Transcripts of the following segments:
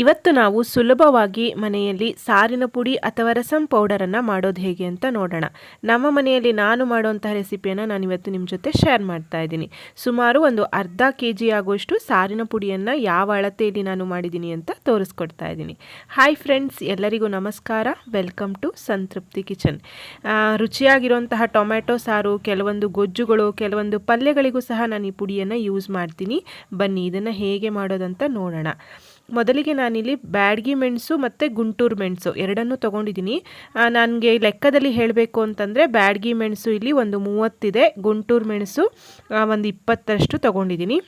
ಇವತ್ತು ನಾವು ಸುಲಭವಾಗಿ ಮನೆಯಲ್ಲಿ ಸಾರಿನ ಪುಡಿ ಅಥವಾ ರಸಂ ಪೌಡರನ್ನು ಮಾಡೋದು ಹೇಗೆ ಅಂತ ನೋಡೋಣ. ನಮ್ಮ ಮನೆಯಲ್ಲಿ ನಾನು ಮಾಡುವಂತಹ ರೆಸಿಪಿಯನ್ನು ನಾನು ಇವತ್ತು ನಿಮ್ಮ ಜೊತೆ ಶೇರ್ ಮಾಡ್ತಾ ಇದ್ದೀನಿ. ಸುಮಾರು ಒಂದು ಅರ್ಧ ಕೆ ಜಿ ಆಗುವಷ್ಟು ಸಾರಿನ ಪುಡಿಯನ್ನು ಯಾವ ಅಳತೆಯಲ್ಲಿ ನಾನು ಮಾಡಿದ್ದೀನಿ ಅಂತ ತೋರಿಸ್ಕೊಡ್ತಾ ಇದ್ದೀನಿ. ಹಾಯ್ ಫ್ರೆಂಡ್ಸ್ ಎಲ್ಲರಿಗೂ ನಮಸ್ಕಾರ. ವೆಲ್ಕಮ್ ಟು ಸಂತೃಪ್ತಿ ಕಿಚನ್ ರುಚಿಯಾಗಿರುವಂತಹ ಟೊಮ್ಯಾಟೊ ಸಾರು, ಕೆಲವೊಂದು ಗೊಜ್ಜುಗಳು, ಕೆಲವೊಂದು ಪಲ್ಯಗಳಿಗೂ ಸಹ ನಾನು ಈ ಪುಡಿಯನ್ನು ಯೂಸ್ ಮಾಡ್ತೀನಿ. ಬನ್ನಿ, ಇದನ್ನು ಹೇಗೆ ಮಾಡೋದಂತ ನೋಡೋಣ. ಮೊದಲಿಗೆ ನಾನಿಲ್ಲಿ ಬ್ಯಾಡ್ಗಿ ಮೆಣಸು ಮತ್ತು ಗುಂಟೂರು ಮೆಣಸು ಎರಡನ್ನೂ ತೊಗೊಂಡಿದ್ದೀನಿ. ನನಗೆ ಲೆಕ್ಕದಲ್ಲಿ ಹೇಳಬೇಕು ಅಂತಂದರೆ ಬ್ಯಾಡ್ಗಿ ಮೆಣಸು ಇಲ್ಲಿ ಒಂದು ಮೂವತ್ತಿದೆ, ಗುಂಟೂರು ಮೆಣಸು ಒಂದು ಇಪ್ಪತ್ತರಷ್ಟು ತೊಗೊಂಡಿದ್ದೀನಿ.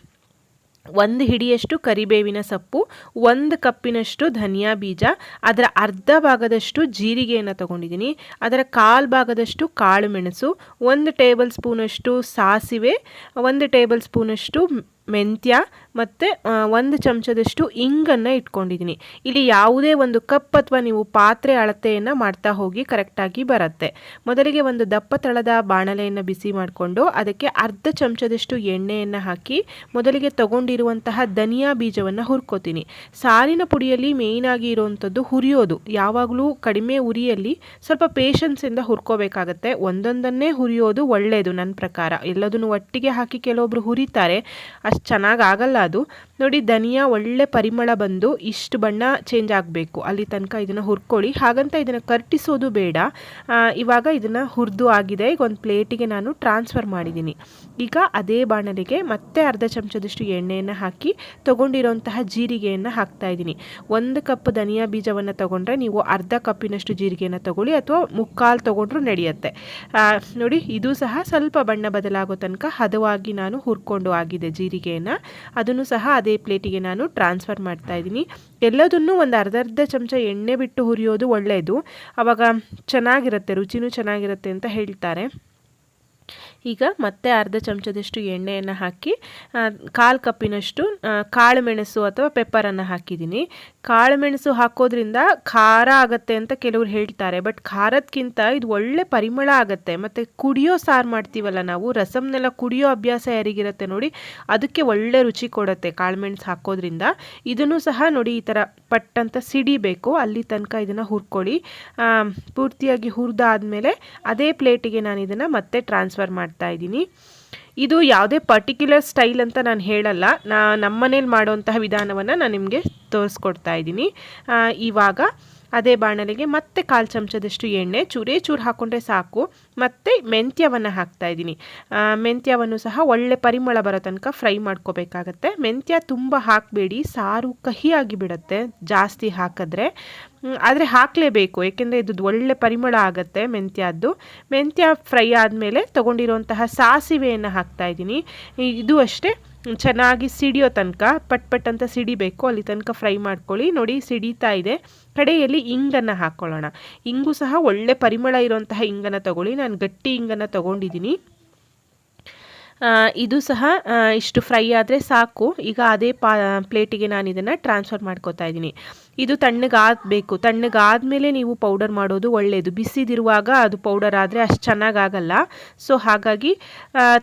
ಒಂದು ಹಿಡಿಯಷ್ಟು ಕರಿಬೇವಿನ ಸೊಪ್ಪು, ಒಂದು ಕಪ್ಪಿನಷ್ಟು ಧನಿಯಾ ಬೀಜ, ಅದರ ಅರ್ಧ ಭಾಗದಷ್ಟು ಜೀರಿಗೆಯನ್ನು ತೊಗೊಂಡಿದ್ದೀನಿ. ಅದರ ಕಾಲು ಭಾಗದಷ್ಟು ಕಾಳು ಮೆಣಸು, ಒಂದು ಟೇಬಲ್ ಸ್ಪೂನಷ್ಟು ಸಾಸಿವೆ, ಒಂದು ಟೇಬಲ್ ಸ್ಪೂನಷ್ಟು ಮೆಂತ್ಯ ಮತ್ತು ಒಂದು ಚಮಚದಷ್ಟು ಇಂಗನ್ನು ಇಟ್ಕೊಂಡಿದ್ದೀನಿ. ಇಲ್ಲಿ ಯಾವುದೇ ಒಂದು ಕಪ್ ಅಥವಾ ನೀವು ಪಾತ್ರೆ ಅಳತೆಯನ್ನು ಮಾಡ್ತಾ ಹೋಗಿ ಕರೆಕ್ಟಾಗಿ ಬರುತ್ತೆ. ಮೊದಲಿಗೆ ಒಂದು ದಪ್ಪ ತಳದ ಬಾಣಲೆಯನ್ನು ಬಿಸಿ ಮಾಡಿಕೊಂಡು ಅದಕ್ಕೆ ಅರ್ಧ ಚಮಚದಷ್ಟು ಎಣ್ಣೆಯನ್ನು ಹಾಕಿ ಮೊದಲಿಗೆ ತಗೊಂಡಿರುವಂತಹ ಧನಿಯಾ ಬೀಜವನ್ನು ಹುರ್ಕೋತೀನಿ. ಸಾರಿನ ಪುಡಿಯಲ್ಲಿ ಮೇಯ್ನಾಗಿ ಇರುವಂಥದ್ದು ಹುರಿಯೋದು. ಯಾವಾಗಲೂ ಕಡಿಮೆ ಉರಿಯಲ್ಲಿ ಸ್ವಲ್ಪ ಪೇಷನ್ಸಿಂದ ಹುರ್ಕೋಬೇಕಾಗತ್ತೆ. ಒಂದೊಂದನ್ನೇ ಹುರಿಯೋದು ಒಳ್ಳೆಯದು ನನ್ನ ಪ್ರಕಾರ. ಎಲ್ಲದನ್ನು ಒಟ್ಟಿಗೆ ಹಾಕಿ ಕೆಲವೊಬ್ಬರು ಹುರಿತಾರೆ. ಚೆನ್ನಾಗಿ ಆಗಲ್ಲ ಅದು. ನೋಡಿ, ಧನಿಯಾ ಒಳ್ಳೆ ಪರಿಮಳ ಬಂದು ಇಷ್ಟು ಬಣ್ಣ ಚೇಂಜ್ ಆಗಬೇಕು. ಅಲ್ಲಿ ತನಕ ಇದನ್ನು ಹುರ್ಕೊಳ್ಳಿ. ಹಾಗಂತ ಇದನ್ನು ಕರ್ಟಿಸೋದು ಬೇಡ. ಇವಾಗ ಇದನ್ನು ಹುರಿದು ಆಗಿದೆ. ಈಗ ಒಂದು ಪ್ಲೇಟಿಗೆ ನಾನು ಟ್ರಾನ್ಸ್ಫರ್ ಮಾಡಿದ್ದೀನಿ. ಈಗ ಅದೇ ಬಾಣಲಿಗೆ ಮತ್ತೆ ಅರ್ಧ ಚಮಚದಷ್ಟು ಎಣ್ಣೆಯನ್ನು ಹಾಕಿ ತೊಗೊಂಡಿರೋಂತಹ ಜೀರಿಗೆಯನ್ನು ಹಾಕ್ತಾ ಇದ್ದೀನಿ. ಒಂದು ಕಪ್ ಧನಿಯಾ ಬೀಜವನ್ನು ತೊಗೊಂಡ್ರೆ ನೀವು ಅರ್ಧ ಕಪ್ಪಿನಷ್ಟು ಜೀರಿಗೆಯನ್ನು ತೊಗೊಳ್ಳಿ ಅಥವಾ ಮುಕ್ಕಾಲು ತೊಗೊಂಡ್ರೂ ನಡೆಯುತ್ತೆ. ನೋಡಿ, ಇದು ಸಹ ಸ್ವಲ್ಪ ಬಣ್ಣ ಬದಲಾಗೋ ತನಕ ಹದವಾಗಿ ನಾನು ಹುರ್ಕೊಂಡು ಆಗಿದೆ ಜೀರಿಗೆಯನ್ನು ಅದನ್ನು ಸಹ ಅದೇ ಪ್ಲೇಟಿಗೆ ನಾನು ಟ್ರಾನ್ಸ್ಫರ್ ಮಾಡ್ತಾ ಇದ್ದೀನಿ. ಎಲ್ಲದನ್ನು ಒಂದು ಅರ್ಧ ಅರ್ಧ ಚಮಚ ಎಣ್ಣೆ ಬಿಟ್ಟು ಹುರಿಯೋದು ಒಳ್ಳೆಯದು ಆವಾಗ ಚೆನ್ನಾಗಿರುತ್ತೆ, ರುಚಿನೂ ಚೆನ್ನಾಗಿರುತ್ತೆ ಅಂತ ಹೇಳ್ತಾರೆ. ಈಗ ಮತ್ತೆ ಅರ್ಧ ಚಮಚದಷ್ಟು ಎಣ್ಣೆಯನ್ನು ಹಾಕಿ ಕಾಲು ಕಪ್ಪಿನಷ್ಟು ಕಾಳು ಮೆಣಸು ಅಥವಾ ಪೆಪ್ಪರನ್ನು ಹಾಕಿದ್ದೀನಿ. ಕಾಳು ಮೆಣಸು ಹಾಕೋದ್ರಿಂದ ಖಾರ ಆಗುತ್ತೆ ಅಂತ ಕೆಲವರು ಹೇಳ್ತಾರೆ, ಬಟ್ ಖಾರದಕ್ಕಿಂತ ಇದು ಒಳ್ಳೆ ಪರಿಮಳ ಆಗುತ್ತೆ. ಮತ್ತು ಕುಡಿಯೋ ಸಾರು ಮಾಡ್ತೀವಲ್ಲ ನಾವು, ರಸಮ್ನೆಲ್ಲ ಕುಡಿಯೋ ಅಭ್ಯಾಸ ಯಾರಿಗಿರುತ್ತೆ ನೋಡಿ, ಅದಕ್ಕೆ ಒಳ್ಳೆ ರುಚಿ ಕೊಡುತ್ತೆ ಕಾಳು ಮೆಣಸು ಹಾಕೋದ್ರಿಂದ. ಇದನ್ನು ಸಹ ನೋಡಿ ಈ ಥರ ಪಟ್ಟಂತ ಸಿಡಿಬೇಕು, ಅಲ್ಲಿ ತನಕ ಇದನ್ನು ಹುರ್ಕೊಳ್ಳಿ. ಪೂರ್ತಿಯಾಗಿ ಹುರಿದಾದ್ಮೇಲೆ ಅದೇ ಪ್ಲೇಟಿಗೆ ನಾನು ಇದನ್ನು ಮತ್ತೆ ಟ್ರಾನ್ಸ್ಫರ್ ಮಾಡ್ತಾ ಇದ್ದೀನಿ. ಇದು ಯಾವುದೇ ಪರ್ಟಿಕ್ಯುಲರ್ ಸ್ಟೈಲ್ ಅಂತ ನಾನು ಹೇಳಲ್ಲ. ನಾ ನಮ್ಮ ಮನೇಲಿ ಮಾಡುವಂತಹ ವಿಧಾನವನ್ನು ನಾನು ನಿಮಗೆ ತೋರಿಸ್ಕೊಡ್ತಾ ಇದ್ದೀನಿ. ಇವಾಗ ಅದೇ ಬಾಣಲೆಗೆ ಮತ್ತೆ ಕಾಲು ಚಮಚದಷ್ಟು ಎಣ್ಣೆ, ಚೂರೇ ಚೂರು ಹಾಕ್ಕೊಂಡ್ರೆ ಸಾಕು. ಮತ್ತು ಮೆಂತ್ಯವನ್ನು ಹಾಕ್ತಾ ಇದ್ದೀನಿ. ಮೆಂತ್ಯವನ್ನು ಸಹ ಒಳ್ಳೆ ಪರಿಮಳ ಬರೋ ತನಕ ಫ್ರೈ ಮಾಡ್ಕೋಬೇಕಾಗತ್ತೆ. ಮೆಂತ್ಯ ತುಂಬ ಹಾಕಬೇಡಿ. ಸಾರು ಕಹಿಯಾಗಿ ಬಿಡುತ್ತೆ. ಜಾಸ್ತಿ ಹಾಕಿದ್ರೆ. ಆದರೆ ಹಾಕಲೇಬೇಕು. ಏಕೆಂದರೆ ಇದು ಒಳ್ಳೆ ಪರಿಮಳ ಆಗುತ್ತೆ ಮೆಂತ್ಯದ್ದು. ಮೆಂತ್ಯ ಫ್ರೈ ಆದಮೇಲೆ ತೊಗೊಂಡಿರುವಂತಹ ಸಾಸಿವೆಯನ್ನು ಹಾಕ್ತಾ ಇದ್ದೀನಿ. ಇದು ಅಷ್ಟೇ. ಚೆನ್ನಾಗಿ ಸಿಡಿಯೋ ತನಕ, ಪಟ್ ಪಟ್ ಅಂತ ಸಿಡಿಬೇಕು, ಅಲ್ಲಿ ತನಕ ಫ್ರೈ ಮಾಡ್ಕೊಳ್ಳಿ. ನೋಡಿ, ಸಿಡಿತಾ ಇದೆ. ಕಡೆಯಲ್ಲಿ ಇಂಗನ್ನು ಹಾಕ್ಕೊಳ್ಳೋಣ ಇಂಗು ಸಹ ಒಳ್ಳೆ ಪರಿಮಳ ಇರುವಂತಹ ಇಂಗನ್ನು ತಗೊಳ್ಳಿ. ನಾನು ಗಟ್ಟಿ ಇಂಗನ್ನು ತಗೊಂಡಿದ್ದೀನಿ. ಇದು ಸಹ ಇಷ್ಟು ಫ್ರೈ ಆದರೆ ಸಾಕು. ಈಗ ಅದೇ ಪಾ, ಪ್ಲೇಟಿಗೆ ನಾನು ಇದನ್ನು ಟ್ರಾನ್ಸ್ಫರ್ ಮಾಡ್ಕೋತಾ ಇದ್ದೀನಿ. ಇದು ತಣ್ಣಗಾಗಬೇಕು. ತಣ್ಣಗಾದಮೇಲೆ ನೀವು ಪೌಡರ್ ಮಾಡೋದು ಒಳ್ಳೆಯದು ಬಿಸಿದಿರುವಾಗ ಅದು ಪೌಡರ್ ಆದರೆ ಅಷ್ಟು ಚೆನ್ನಾಗಾಗಲ್ಲ. ಸೊ ಹಾಗಾಗಿ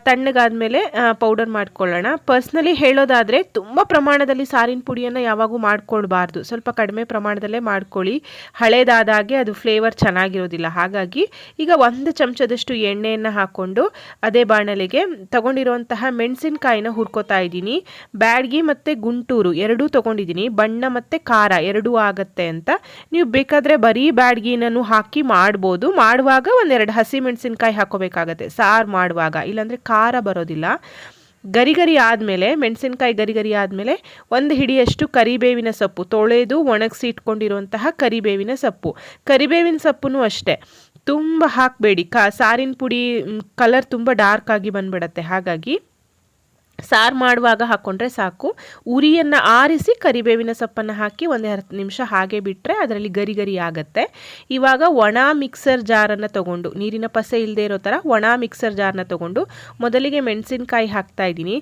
ತಣ್ಣಗಾದಮೇಲೆ ಪೌಡರ್ ಮಾಡ್ಕೊಳ್ಳೋಣ. ಪರ್ಸ್ನಲಿ ಹೇಳೋದಾದರೆ, ತುಂಬ ಪ್ರಮಾಣದಲ್ಲಿ ಸಾರಿನ ಪುಡಿಯನ್ನು ಯಾವಾಗೂ ಮಾಡ್ಕೊಳ್ಬಾರ್ದು. ಸ್ವಲ್ಪ ಕಡಿಮೆ ಪ್ರಮಾಣದಲ್ಲೇ ಮಾಡ್ಕೊಳ್ಳಿ. ಹಳೇದಾದಾಗೆ ಅದು ಫ್ಲೇವರ್ ಚೆನ್ನಾಗಿರೋದಿಲ್ಲ. ಹಾಗಾಗಿ, ಈಗ ಒಂದು ಚಮಚದಷ್ಟು ಎಣ್ಣೆಯನ್ನು ಹಾಕ್ಕೊಂಡು ಅದೇ ಬಾಣಲೆಗೆ ತಗೊಂಡಿರುವಂತಹ ಮೆಣಸಿನಕಾಯಿನ ಹುರ್ಕೋತಾ ಇದ್ದೀನಿ. ಬ್ಯಾಡ್ಗಿ ಮತ್ತು ಗುಂಟೂರು ಎರಡೂ ತೊಗೊಂಡಿದ್ದೀನಿ. ಬಣ್ಣ ಮತ್ತು ಖಾರ ಎರಡು ಎರಡೂ ಆಗುತ್ತೆ ಅಂತ. ನೀವು ಬೇಕಾದರೆ ಬರೀ ಬ್ಯಾಡ್ಗಿನೂ ಹಾಕಿ ಮಾಡ್ಬೋದು. ಮಾಡುವಾಗ ಒಂದೆರಡು ಹಸಿ ಮೆಣಸಿನ್ಕಾಯಿ ಹಾಕೋಬೇಕಾಗತ್ತೆ. ಸಾರು ಮಾಡುವಾಗ. ಇಲ್ಲಾಂದರೆ ಖಾರ ಬರೋದಿಲ್ಲ. ಗರಿ ಗರಿ ಆದಮೇಲೆ, ಮೆಣಸಿನ್ಕಾಯಿ ಗರಿ ಗರಿ ಆದಮೇಲೆ ಒಂದು ಹಿಡಿಯಷ್ಟು ಕರಿಬೇವಿನ ಸೊಪ್ಪು. ತೊಳೆದು ಒಣಗಿಸಿ ಇಟ್ಕೊಂಡಿರುವಂತಹ ಕರಿಬೇವಿನ ಸೊಪ್ಪು. ಕರಿಬೇವಿನ ಸೊಪ್ಪು ಅಷ್ಟೇ. ತುಂಬ ಹಾಕಬೇಡಿ. ಕಾ, ಸಾರಿನ ಪುಡಿ ಕಲರ್ ತುಂಬ ಡಾರ್ಕ್ ಆಗಿ ಬಂದ್ಬಿಡತ್ತೆ. ಹಾಗಾಗಿ ಸಾರು ಮಾಡುವಾಗ ಹಾಕ್ಕೊಂಡ್ರೆ ಸಾಕು. ಉರಿಯನ್ನು ಆರಿಸಿ ಕರಿಬೇವಿನ ಸೊಪ್ಪನ್ನು ಹಾಕಿ ಒಂದು ಹತ್ತು ನಿಮಿಷ ಹಾಗೆ ಬಿಟ್ಟರೆ ಅದರಲ್ಲಿ ಗರಿ ಗರಿ ಆಗುತ್ತೆ. ಇವಾಗ ಒಣ ಮಿಕ್ಸರ್ ಜಾರನ್ನು ತೊಗೊಂಡು, ನೀರಿನ ಪಸೆ ಇಲ್ಲದೆ ಇರೋ ಥರ ಒಣ ಮಿಕ್ಸರ್ ಜಾರನ್ನ ತೊಗೊಂಡು ಮೊದಲಿಗೆ ಮೆಣಸಿನ್ಕಾಯಿ ಹಾಕ್ತಾ ಇದ್ದೀನಿ.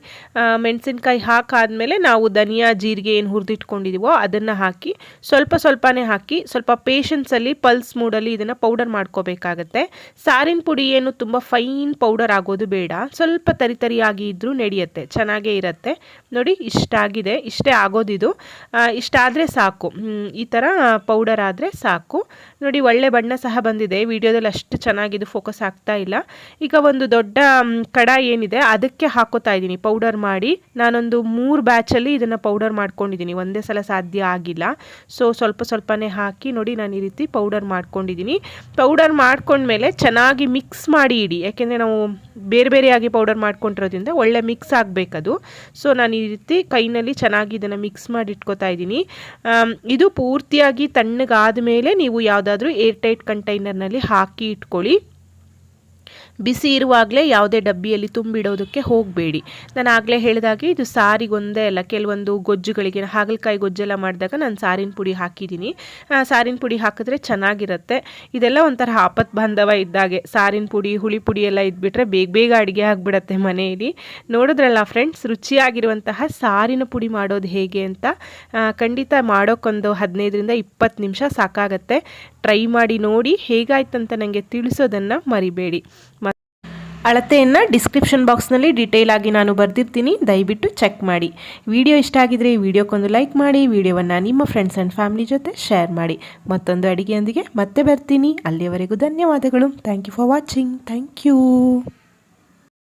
ಮೆಣಸಿನ್ಕಾಯಿ ಹಾಕಾದಮೇಲೆ ನಾವು ಧನಿಯಾ, ಜೀರಿಗೆ ಏನು ಹುರಿದಿಟ್ಕೊಂಡಿದ್ದೀವೋ ಅದನ್ನು ಹಾಕಿ, ಸ್ವಲ್ಪ ಸ್ವಲ್ಪನೇ ಹಾಕಿ, ಸ್ವಲ್ಪ ಪೇಷನ್ಸಲ್ಲಿ ಪಲ್ಸ್ ಮೂಡಲ್ಲಿ ಇದನ್ನು ಪೌಡರ್ ಮಾಡ್ಕೋಬೇಕಾಗತ್ತೆ. ಸಾರಿನ ಪುಡಿ ಏನು ತುಂಬ ಫೈನ್ ಪೌಡರ್ ಆಗೋದು ಬೇಡ. ಸ್ವಲ್ಪ ತರಿತರಿಯಾಗಿ ಇದ್ದರೂ ನಡೆಯುತ್ತೆ. ಚೆನ್ನಾಗೇ ಇರುತ್ತೆ. ನೋಡಿ, ಇಷ್ಟಾಗಿದೆ. ಇಷ್ಟೇ ಆಗೋದಿದು. ಇಷ್ಟಾದರೆ ಸಾಕು. ಈ ಥರ ಪೌಡರ್ ಆದರೆ ಸಾಕು. ನೋಡಿ, ಒಳ್ಳೆ ಬಣ್ಣ ಸಹ ಬಂದಿದೆ. ವಿಡಿಯೋದಲ್ಲಿ ಅಷ್ಟು ಚೆನ್ನಾಗಿದು ಫೋಕಸ್ ಆಗ್ತಾ ಇಲ್ಲ. ಈಗ ಒಂದು ದೊಡ್ಡ ಕಡ ಏನಿದೆ, ಅದಕ್ಕೆ ಹಾಕೋತಾ ಇದ್ದೀನಿ. ಪೌಡರ್ ಮಾಡಿ. ನಾನೊಂದು ಮೂರು ಬ್ಯಾಚಲ್ಲಿ ಇದನ್ನು ಪೌಡರ್ ಮಾಡ್ಕೊಂಡಿದ್ದೀನಿ. ಒಂದೇ ಸಲ ಸಾಧ್ಯ ಆಗಿಲ್ಲ. ಸೊ ಸ್ವಲ್ಪ ಸ್ವಲ್ಪನೇ ಹಾಕಿ ನೋಡಿ, ನಾನು ಈ ರೀತಿ ಪೌಡರ್ ಮಾಡ್ಕೊಂಡಿದ್ದೀನಿ. ಪೌಡರ್ ಮಾಡ್ಕೊಂಡ್ಮೇಲೆ ಚೆನ್ನಾಗಿ ಮಿಕ್ಸ್ ಮಾಡಿ ಇಡಿ. ಯಾಕೆಂದರೆ ನಾವು ಬೇರೆ ಬೇರೆಯಾಗಿ ಪೌಡರ್ ಮಾಡ್ಕೊಂಡಿರೋದ್ರಿಂದ ಒಳ್ಳೆ ಮಿಕ್ಸ್ ಆಗಬೇಕದು. ಸೊ ನಾನು ಈ ರೀತಿ ಕೈನಲ್ಲಿ ಚೆನ್ನಾಗಿ ಇದನ್ನು ಮಿಕ್ಸ್ ಮಾಡಿ ಇಟ್ಕೋತಾ ಇದ್ದೀನಿ ಇದು ಪೂರ್ತಿಯಾಗಿ ತಣ್ಣಗಾದ ಮೇಲೆ ನೀವು ಯಾವುದಾದ್ರೂ ಏರ್ ಟೈಟ್ ಕಂಟೈನರ್ನಲ್ಲಿ ಹಾಕಿ ಇಟ್ಕೊಳ್ಳಿ. ಬಿಸಿ ಇರುವಾಗಲೇ ಯಾವುದೇ ಡಬ್ಬಿಯಲ್ಲಿ ತುಂಬಿಡೋದಕ್ಕೆ ಹೋಗಬೇಡಿ. ನಾನು ಆಗಲೇ ಹೇಳಿದಾಗೆ ಇದು ಸಾರಿಗೊಂದೇ ಅಲ್ಲ, ಕೆಲವೊಂದು ಗೊಜ್ಜುಗಳಿಗೆ, ಹಾಗಲಕಾಯಿ ಗೊಜ್ಜೆಲ್ಲ ಮಾಡಿದಾಗ ನಾನು ಸಾರಿನ ಪುಡಿ ಹಾಕಿದ್ದೀನಿ. ಸಾರಿನ ಪುಡಿ ಹಾಕಿದ್ರೆ ಚೆನ್ನಾಗಿರುತ್ತೆ. ಇದೆಲ್ಲ ಒಂಥರ ಆಪತ್ ಬಾಂಧವ ಇದ್ದಾಗೆ ಸಾರಿನ ಪುಡಿ, ಹುಳಿ ಪುಡಿ ಎಲ್ಲ ಇದ್ಬಿಟ್ರೆ ಬೇಗ ಬೇಗ ಅಡುಗೆ ಆಗಿಬಿಡತ್ತೆ ಮನೆಯಲ್ಲಿ. ನೋಡಿದ್ರಲ್ಲ ಫ್ರೆಂಡ್ಸ್ ರುಚಿಯಾಗಿರುವಂತಹ ಸಾರಿನ ಪುಡಿ ಮಾಡೋದು ಹೇಗೆ ಅಂತ ಖಂಡಿತ ಮಾಡೋಕ್ಕೊಂದು ಹದಿನೈದರಿಂದ ಇಪ್ಪತ್ತು ನಿಮಿಷ ಸಾಕಾಗತ್ತೆ. ಟ್ರೈ ಮಾಡಿ ನೋಡಿ, ಹೇಗಾಯ್ತಂತ ನನಗೆ ತಿಳಿಸೋದನ್ನು ಮರಿಬೇಡಿ. ಅಳತೆಯನ್ನು ಡಿಸ್ಕ್ರಿಪ್ಷನ್ ಬಾಕ್ಸ್ನಲ್ಲಿ ಡೀಟೇಲ್ ಆಗಿ ನಾನು ಬರೆದಿರ್ತೀನಿ, ದಯವಿಟ್ಟು ಚೆಕ್ ಮಾಡಿ. ವಿಡಿಯೋ ಇಷ್ಟ ಆಗಿದ್ರೆ ಈ ವಿಡಿಯೋಕ್ಕೊಂದು ಲೈಕ್ ಮಾಡಿ, ವಿಡಿಯೋವನ್ನು ನಿಮ್ಮ ಫ್ರೆಂಡ್ಸ್ ಆ್ಯಂಡ್ ಫ್ಯಾಮಿಲಿ ಜೊತೆ ಶೇರ್ ಮಾಡಿ. ಮತ್ತೊಂದು ಅಡುಗೆಯೊಂದಿಗೆ ಮತ್ತೆ ಬರ್ತೀನಿ. ಅಲ್ಲಿಯವರೆಗೂ ಧನ್ಯವಾದಗಳು. Thank you for watching thank you